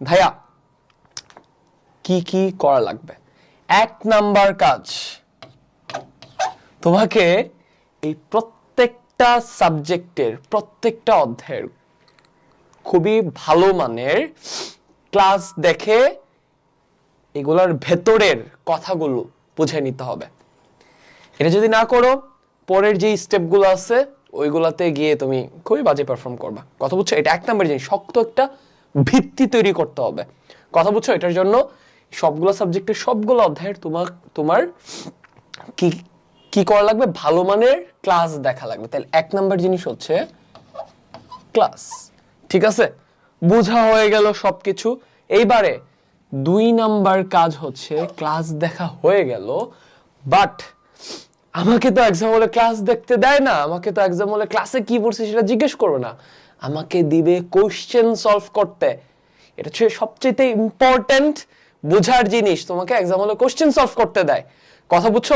ভাইয়া, কি কি করা লাগবে? এক নাম্বার কাজ, তোমাকে এই প্রত্যেকটা সাবজেক্টের, প্রত্যেকটা অধ্যায়ের খুবই ভালো মানের ক্লাস দেখে এগুলার ভেতরের কথাগুলো বুঝে নিতে হবে। এটা যদি না করো, পরের যে স্টেপগুলো আছে, ওইগুলাতে গিয়ে তুমি খুবই বাজে পারফর্ম করবা। কথা বুঝছ? এটা এক নম্বর জিনিস, শক্ত একটা ভিত্তি তৈরি করতে হবে। কথা বুঝছ? এটার জন্য সবগুলো সাবজেক্টের সবগুলো অধ্যায়ের তোমার তোমার কি কি করা লাগবে? ভালো মানের ক্লাস দেখা লাগবে। তাহলে এক নাম্বার জিনিস হচ্ছে ক্লাস ঠিক আছে? বোঝা হয়ে গেল সবকিছু। এইবারে দুই নাম্বার কাজ হচ্ছে ক্লাস দেখা হয়ে গেল বাট আমাকে তো এক্সাম হলে ক্লাস দেখতে দেয় না। আমাকে তো এক্সাম হলে ক্লাসে কি পড়ছে সেটা জিজ্ঞেস করবে না। আমাকে দিবে কোশ্চেন সলভ করতে। এটা হচ্ছে সবচেয়ে ইম্পর্টেন্ট বোঝার জিনিস। তোমাকে এক্সাম হলে কোশ্চেন সলভ করতে দেয়। কথা বুঝছ?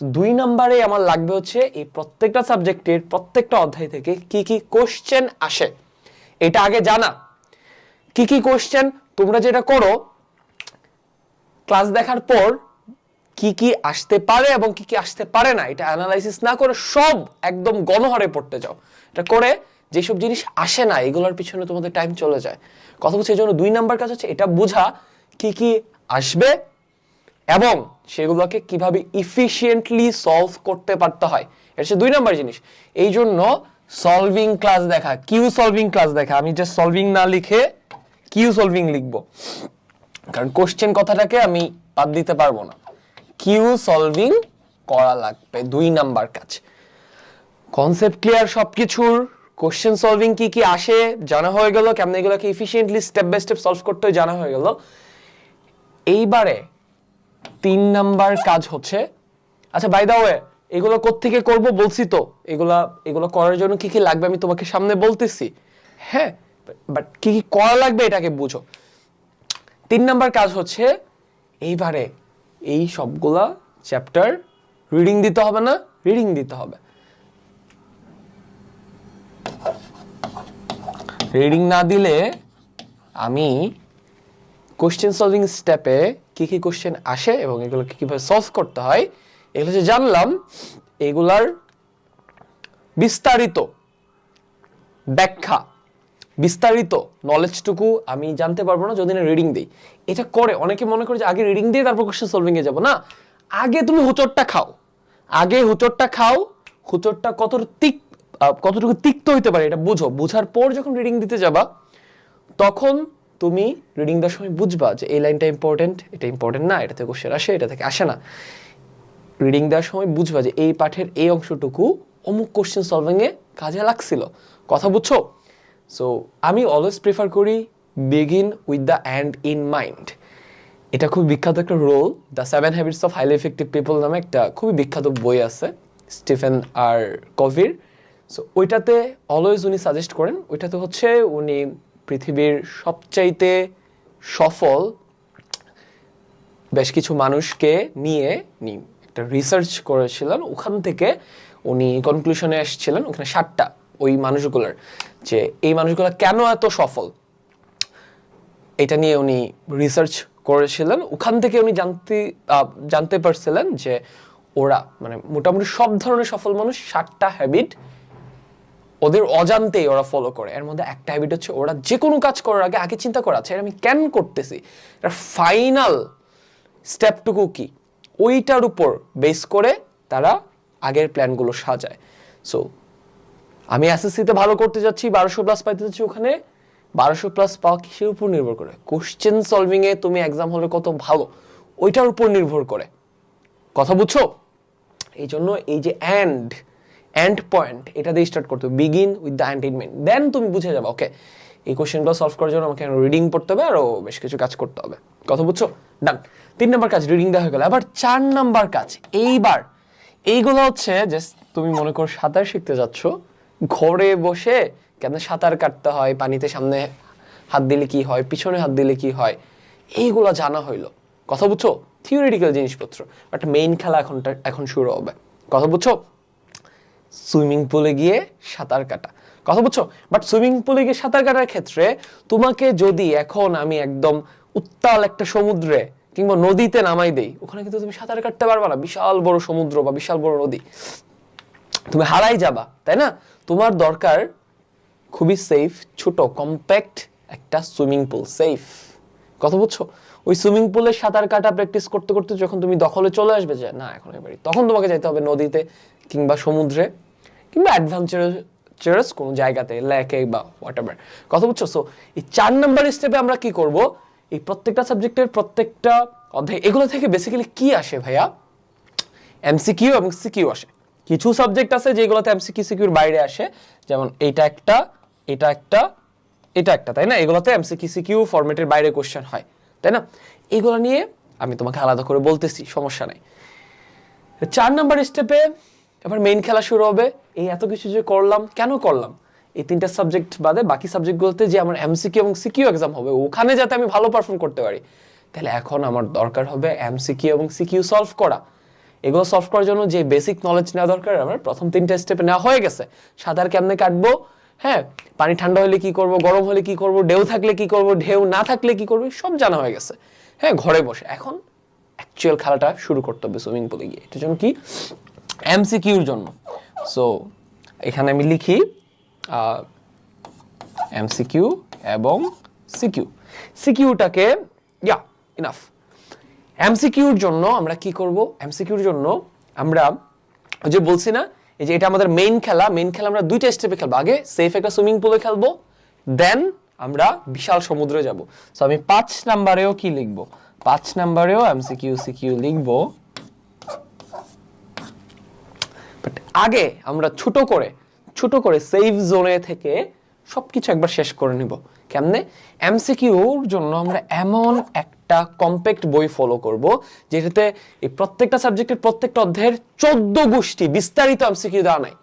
দুই নাম্বারে আমার লাগবে হচ্ছে এই প্রত্যেকটা সাবজেক্টের প্রত্যেকটা অধ্যায় থেকে কি কি কোশ্চেন আসে। এটা আগে জানা। কি কি কোশ্চেন তোমরা যেটা করো ক্লাস দেখার পর কি কি আসতে পারে এবং কি কি আসতে পারে না, এটা অ্যানালাইসিস না করে সব একদম গণহারে পড়তে যাও। এটা করে যেসব জিনিস আসে না, এগুলোর পিছনে তোমাদের টাইম চলে যায়। কথা বলছি এই জন্য দুই নাম্বার কাজ হচ্ছে এটা বোঝা কি কি আসবে এবং সেগুলোকে কীভাবে ইফিশিয়েন্টলি সলভ করতে পারতে হয়। এটা হচ্ছে দুই নাম্বার জিনিস। এই জন্য সলভিং ক্লাস দেখা কিউ সলভিং ক্লাস দেখা। আমি যে সলভিং না লিখে কিউ সলভিং লিখব। কারণ কোশ্চেন কথাটাকে আমি বাদ দিতে পারব না। কিউ সলভিং করা লাগবে, দুই নাম্বার কাজ। কনসেপ্ট ক্লিয়ার সবকিছুর? কোশ্চেন সলভিং কি কি আসে জানা হয়ে গেল, কেমন এগুলোকে efficiently step by step solve করতে জানা হয়ে গেল। এইবারে তিন নাম্বার কাজ হচ্ছে আচ্ছা বাই দা ওয়ে এগুলো কোত্থেকে করব বলছি তো, এগুলা, এগুলো করার জন্য কি কি লাগবে আমি তোমাকে সামনে বলতেছি। হ্যাঁ বাট কি কি করা লাগবে এটাকে বুঝো। তিন নাম্বার কাজ হচ্ছে, এইবারে এই সবগুলা চ্যাপ্টার রিডিং দিতে হবে না রিডিং দিতে হবে। রিডিং না দিলে আমি কোশ্চেন সলভিং স্টেপে কি কি কোশ্চেন আসে এবং এগুলোকে কীভাবে সলভ করতে হয় এগুলো যে জানলাম এগুলার বিস্তারিত ব্যাখ্যা বিস্তারিত নলেজটুকু আমি জানতে পারব না যদি না রিডিং দিই। এটা করে অনেকে মনে করে যে আগে রিডিং দিয়ে তারপর কোশ্চেন সলভিং এ যাব। না আগে তুমি হুচটটা খাও। আগে হুচটটা খাও হুচটটা কত তিক আহ, কতটুকু তিক্ত হইতে পারে এটা বুঝো। বুঝার পর যখন রিডিং দিতে যাবা, তখন তুমি রিডিং দেওয়ার সময় বুঝবা যে এই লাইনটা ইম্পর্টেন্ট এটা ইম্পর্টেন্ট না, এটা থেকে কোশ্চেন আসে, এটা থেকে আসে না। রিডিং দেওয়ার সময় বুঝবা যে এই পাঠের এই অংশটুকু অমুক কোশ্চেন সলভিং এ কাজে লাগছিল। কথা বুঝছ? সো আমি অলওয়েজ প্রিফার করি begin with the end in mind এটা খুব বিখ্যাত একটা role the seven habits of highly effective people নামে একটা খুবই বিখ্যাত বই আছে, স্টিফেন আর কভির। সো ওইটাতে অলওয়েজ উনি সাজেস্ট করেন, ওইটাতে হচ্ছে উনি পৃথিবীর সবচাইতে সফল বেশ কিছু মানুষকে নিয়ে উনি একটা রিসার্চ করেছিলেন। ওখান থেকে উনি কনক্লুশনে এসেছিলেন, ওখানে ষাটটা ওই মানুষগুলোর যে এই মানুষগুলো কেন এত সফল? এটা নিয়ে উনি রিসার্চ করেছিলেন। ওখান থেকে উনি জানতে জানতে পারছিলেন যে ওরা মানে মোটামুটি সব ধরনের সফল মানুষ ষাটটা হ্যাবিট ওদের অজান্তেই ওরা ফলো করে। এর মধ্যে একটা হ্যাবিট হচ্ছে ওরা যে কোনো কাজ করার আগে আগে চিন্তা করা আছে আমি কেন করতেছি? এটা ফাইনাল স্টেপটুকু কি? ওইটার উপর বেস করে তারা আগের প্ল্যানগুলো সাজায়। সো আমি এসএসসিতে ভালো করতে যাচ্ছি, বারোশো প্লাস পাইতে যাচ্ছি ওখানে, বারোশো প্লাস পাওয়া কিসের উপর নির্ভর করে? কোশ্চেন সলভিংয়ে তুমি এক্সাম হলে কত ভালো, ওইটার উপর নির্ভর করে। কথা বুঝছ? এই জন্য এই যে অ্যান্ড অ্যান্ড পয়েন্ট এটা দিয়ে স্টার্ট করতে হবে। Begin with the end then তুমি বুঝে যাবে ওকে এই কোশ্চেনগুলো সলভ করার জন্য আমাকে রিডিং পড়তে হবে আরও বেশ কিছু কাজ করতে হবে। কথা বুঝছ? ডান তিন নম্বর কাজ রিডিং হয়ে গেল। আবার চার নাম্বার কাজ, এইবার। এইগুলো হচ্ছে যে তুমি মনে করো সাঁতার শিখতে যাচ্ছ, ঘরে বসে কেমন সাঁতার কাটতে হয়, পানিতে সামনে হাত দিলে কি হয়, পিছনে হাত দিলে কি হয়, এইগুলো জানা হইল। কথা বুঝছ? থিওরিটিক্যাল জিনিসপত্র। বাট মেইন খেলা এখন এখন শুরু হবে। কথা বুঝছ? সুইমিং পুলে গিয়ে সাঁতার কাটা। কথা বুঝছ? বাট সুইমিং পুলে গিয়ে সাঁতার কাটার ক্ষেত্রে তোমাকে যদি এখন আমি একদম উত্তাল একটা সমুদ্রে কিংবা নদীতে নামাই দেই, ওখানে কিন্তু তুমি সাঁতার কাটতে পারবা না। বিশাল বড় সমুদ্র বা বিশাল বড় নদী। তুমি হারাই যাবা, তাই না? তোমার দরকার খুবই সেফ ছোট কম্প্যাক্ট একটা সুইমিং পুল সেফ কথা বুঝছ? ওই সুইমিং পুলে সাঁতার কাটা প্র্যাকটিস করতে করতে যখন তুমি দখলে চলে আসবে যে, না, এখন এবারে তখন তোমাকে যাইতে হবে নদীতে কিংবা সমুদ্রে। কিংবা অ্যাডভেঞ্চারাস কোনো জায়গাতে লেকে বা হোয়াট এভার কথা বুঝছ? সো এই চার নাম্বার স্টেপে আমরা কি করব? এই প্রত্যেকটা সাবজেক্টের প্রত্যেকটা অধ্যায়, এগুলো থেকে বেসিক্যালি কি আসে ভাইয়া? এমসিকিউ এবং সিকিউ আসে। কিছু সাবজেক্ট আছে যেগুলোতে এমসিকিউ সিকিউর বাইরে আসে। যেমন এটা একটা এটা একটা এটা একটা, তাই না? এগুলোতে এমসিকিউ সিকিউ ফরম্যাটের বাইরে কোশ্চেন হয়, তাই না? এগুলো নিয়ে আমি তোমাকে আলাদা করে বলতেছি, সমস্যা নাই। চার নাম্বার স্টেপে এবার মেইন খেলা শুরু হবে। এই এত কিছু যে করলাম, কেন করলাম? এই তিনটা সাবজেক্ট বাদে বাকি সাবজেক্টগুলোতে যে আমার এমসিকিউ এবং সিকিউ এক্সাম হবে, ওখানে যাতে আমি ভালো পারফর্ম করতে পারি। তাহলে এখন আমার দরকার হবে এমসিকিউ এবং সিকিউ সলভ করা। এগুলো সলভ করার জন্য যে বেসিক নলেজ নেওয়া দরকার, আমার প্রথম তিনটা স্টেপে নেওয়া হয়ে গেছে। সাঁতার কেমনে কাটবো? হ্যাঁ পানি ঠান্ডা হলে কি করব, গরম হলে কি করব, ঢেউ থাকলে কি করব, ঢেউ না থাকলে কি করব, সব জানা হয়ে গেছে। হ্যাঁ ঘরে বসে। এখন অ্যাকচুয়াল খেলাটা শুরু করতে হবে সুইমিং পুলে গিয়ে। এটার জন্য কি? এমসিকিউর জন্য। সো এখানে আমি লিখি এমসিকিউ এবং সিকিউ সিকিউটাকে ইয়া ইনাফ এমসিকিউর জন্য আমরা কি করব? এমসিকিউর জন্য আমরা যে বলছি না, এই যে এটা আমাদের মেইন খেলা মেইন খেলা আমরা দুইটা স্টেপে খেলব। আগে সেফ একটা সুইমিং পুলে খেলব দেন আমরা বিশাল সমুদ্রে যাব। সো আমি পাঁচ নাম্বারেও কি লিখব? পাঁচ নাম্বারেও এমসিকিউ সিকিউ লিখব। বাট আগে আমরা ছোট করে ছোট করে সেফ জোনে থেকে সবকিছু একবার শেষ করে নিব। কেমনে? এমসিকিউর জন্য আমরা এমন একটা কম্প্যাক্ট বই ফলো করব, যেটাতে এই প্রত্যেকটা সাবজেক্টের প্রত্যেকটা অধ্যায়ের চোদ্দ গোষ্ঠী বিস্তারিত এমসিকিউ দেওয়া নাই।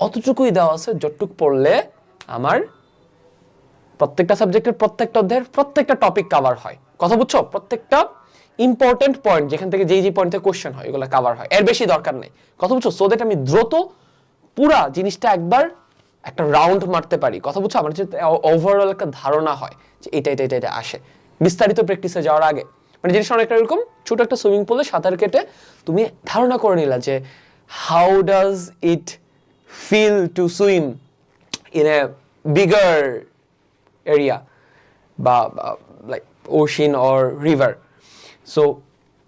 অতটুকুই দেওয়া আছে, যতটুক পড়লে আমার প্রত্যেকটা সাবজেক্টের প্রত্যেকটা অধ্যায়ের প্রত্যেকটা টপিক কভার হয়। কথা বুঝছ? প্রত্যেকটা ইম্পর্টেন্ট পয়েন্ট যেখান থেকে যেই যে পয়েন্ট থেকে কোশ্চেন হয়, এগুলো কভার হয়। এর বেশি দরকার নেই। কথা বুঝছ? সো দ্যাট আমি দ্রুত পুরা জিনিসটা একবার একটা রাউন্ড মারতে পারি। কথা বুঝছ? আমার যে ওভারঅল একটা ধারণা হয় যে এটা এটা এটা এটা আসে। বিস্তারিত প্র্যাকটিসে যাওয়ার আগে। মানে জিনিসটা অনেকটা এরকম, ছোট একটা সুইমিং পুলে সাঁতার কেটে তুমি ধারণা করে নিলা যে how does it feel to swim in a bigger area বা like ocean or river so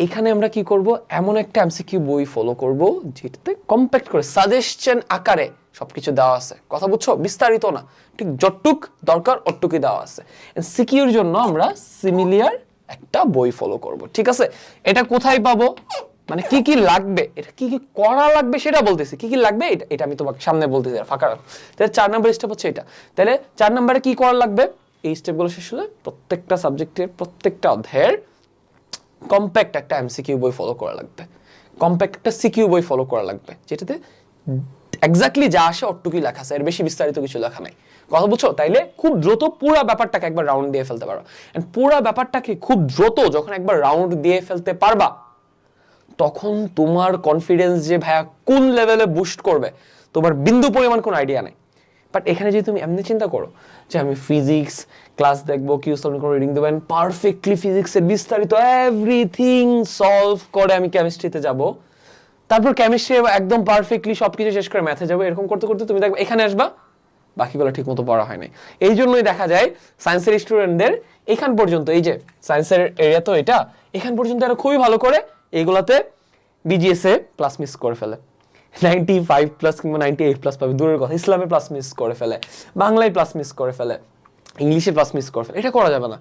এখানে আমরা কি করব? এমন একটা এমসিকিউ বই ফলো করব, যেটাতে কম্প্যাক্ট করে সাজেশন আকারে সবকিছু দেওয়া আছে। কথা বুঝছ? বিস্তারিত না। ঠিক যতটুক দরকার অতটুকুই দেওয়া আছে। সিকিউর জন্য আমরা সিমিলিয়ার একটা বই ফলো করব। ঠিক আছে? এটা কোথায় পাবো? মানে কি কি লাগবে? এটা কি কি করা লাগবে সেটা বলতেছি। কি কি লাগবে? এটা এটা আমি তোমাকে সামনে বলতেছি ফাঁকা রাখো। তাহলে চার নম্বর স্টেপ হচ্ছে এটা। তাহলে চার নাম্বারে কি করা লাগবে? এই স্টেপগুলো শেষ হলে প্রত্যেকটা সাবজেক্টের প্রত্যেকটা অধ্যায়ের কম্প্যাক্ট একটা এমসিকিউ বই ফলো করা লাগবে। কম্প্যাক্ট একটা সিকিউ বই ফলো করা লাগবে, যেটাতে এক্স্যাক্টলি যা আসে অটুকুই লেখা আছে, এর বেশি বিস্তারিত কিছু লেখা নাই। কথা বুঝছ? তাইলে খুব দ্রুত পুরো ব্যাপারটাকে একবার রাউন্ড দিয়ে ফেলতে পারো। এন্ড পুরো ব্যাপারটাকে খুব দ্রুত যখন একবার রাউন্ড দিয়ে ফেলতে পারবা, তখন তোমার কনফিডেন্স যে ভাইয়া কোন লেভেলে বুস্ট করবে, তোমার বিন্দু পরিমাণ কোনো আইডিয়া নেই। বাট এখানে যদি তুমি এমনি চিন্তা করো যে আমি ফিজিক্স ক্লাস দেখব, কিউ সলভ করে রিডিং দেবেন পারফেক্টলি ফিজিক্সের বিস্তারিত এভরিথিং সলভ করে আমি কেমিস্ট্রিতে যাব, তারপর কেমিস্ট্রি একদম পারফেক্টলি সবকিছু শেষ করে ম্যাথে যাব, এরকম করতে করতে তুমি দেখবে এখানে আসবা, বাকিগুলো ঠিক মতো পড়া হয় নাই। এই জন্যই দেখা যায় সায়েন্সের স্টুডেন্টদের এখান পর্যন্ত, এই যে সায়েন্সের এরিয়া তো এটা, এখান পর্যন্ত এরা খুবই ভালো করে এইগুলাতে বিজিএসএ প্লাস মিস করে ফেলে। নাইনটি ফাইভ প্লাস কিংবা নাইনটি এইট প্লাস পাবে, দূরের কথা। ইসলামে প্লাস মিস করে ফেলে, বাংলায় প্লাস মিস করে ফেলে, ইংলিশে প্লাস মিস করে ফেলে। এটা করা যাবে না।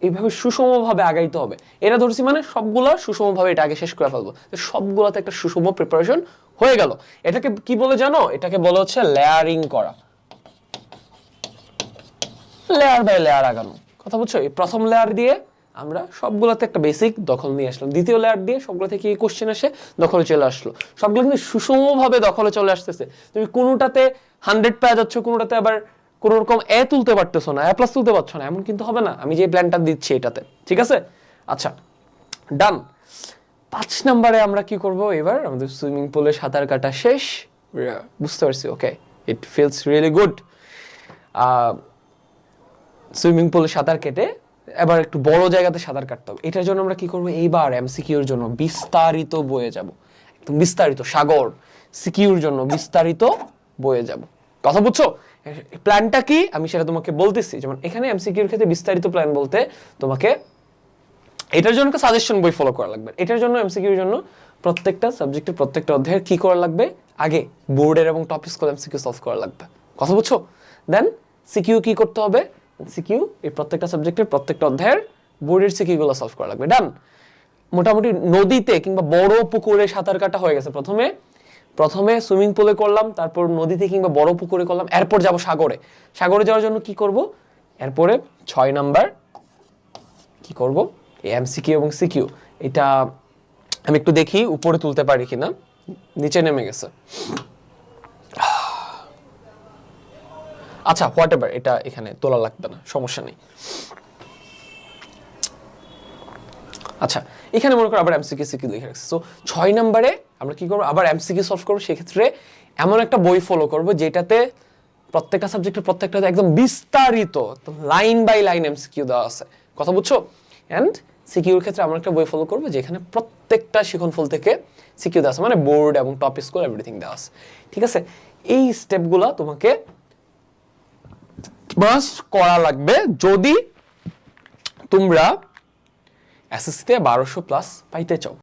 এইভাবে সুষমভাবে আগাইতে হবে। এটা ধরছি মানে সবগুলা সুষমভাবে এটা আগে শেষ করে ফেলব। সবগুলাতে একটা সুষম প্রিপারেশন হয়ে গেল। এটাকে কি বলে জানো? এটাকে বলে হচ্ছে লেয়ারিং করা। লেয়ার বাই লেয়ার আগানো। কথা বুঝছ? এই প্রথম লেয়ার দিয়ে আমরা সবগুলোতে একটা বেসিক দখল নিয়ে আসলাম। দ্বিতীয় লেয়ার দিয়ে সবগুলো থেকে এই কোশ্চেন আসে, দখলে চলে আসলো। সবগুলো কিন্তু সুষমভাবে দখলে চলে আসতেছে। তুমি কোনোটাতে হান্ড্রেড পাওয়া যাচ্ছ, কোনোটাতে আবার কোনো রকম এ তুলতে পারতেছো না, এ প্লাস তুলতে পারছ না, এমন কিন্তু হবে না। আমি যে প্ল্যানটা দিচ্ছি এটাতে, ঠিক আছে? আচ্ছা ডান পাঁচ নম্বরে আমরা কি করব এবার? আমাদের সুইমিং পুলে সাঁতার কাটা শেষ। বুঝতে পারছি okay it feels really good swimming পুলে সাঁতার কেটে এবার একটু বড় জায়গাতে সাঁতার কাটতে হবে। এটার জন্য আমরা কি করব? এইবার এমসিকিউর জন্য বিস্তারিত বয়ে যাব। একদম বিস্তারিত, সাগর সিকিউর জন্য বিস্তারিত বয়ে যাব। কথা বুঝছ? প্ল্যানটা কি? আমি সেটা তোমাকে বলতেছি। যেমন এখানে এমসিকিউর ক্ষেত্রে বিস্তারিত প্ল্যান বলতে তোমাকে এটার জন্য সাজেশন বই ফলো করা লাগবে। এটার জন্য এমসিকিউর জন্য প্রত্যেকটা সাবজেক্টের প্রত্যেকটা অধ্যায়ের কি করা লাগবে? আগে বোর্ডের এবং টপিক স্কুল এমসিকিউ সলভ করা লাগবে। কথা বুঝছ? দেন সিকিউ কি করতে হবে? সিকিউ, এই প্রত্যেকটা সাবজেক্টের প্রত্যেকটা অধ্যায়ের বোর্ডের সিকিউগুলো সলভ করা লাগবে। ডান মোটামুটি নদীতে কিংবা বড় পুকুরে সাঁতার কাটা হয়ে গেছে প্রথমে। প্রথমে সুইমিং পুলে করলাম, তারপর নদীতে কিংবা বড় পুকুরে করলাম, এরপর যাব সাগরে। সাগরে যাওয়ার জন্য কি করব? এরপরে ছয় নাম্বার কি করব? এম সিকিউ এবং সিকিউ এটা আমি একটু দেখি, উপরে তুলতে পারি কিনা। নিচে নেমে গেছে। আচ্ছা হোয়াট এভার এটা এখানে তোলা লাগবে না, সমস্যা নেই। আচ্ছা এখানে মনে করো আবার এমসিকিউ সিকিউ লিখে রাখছি। সো ছয় নম্বরে আমরা কি করব? আবার এমসিকিউ সলভ করব, সেক্ষেত্রে এমন একটা বই ফলো করব, যেটাতে প্রত্যেকটা সাবজেক্টের প্রত্যেকটা একদম বিস্তারিত লাইন বাই লাইন এমসিকিউ দেওয়া আছে। কথা বুঝছ? অ্যান্ড সিকিউর ক্ষেত্রে আমরা একটা বই ফলো করব, যেখানে প্রত্যেকটা শিখনফল থেকে সিকিউ দেওয়া আছে। মানে বোর্ড এবং টপ স্কুল এভরিথিং দেওয়া আছে। ঠিক আছে? এই স্টেপগুলো তোমাকে মাস্ট করা লাগবে যদি তোমরা এসএসসিতে বারোশো প্লাস পাইতে চাও।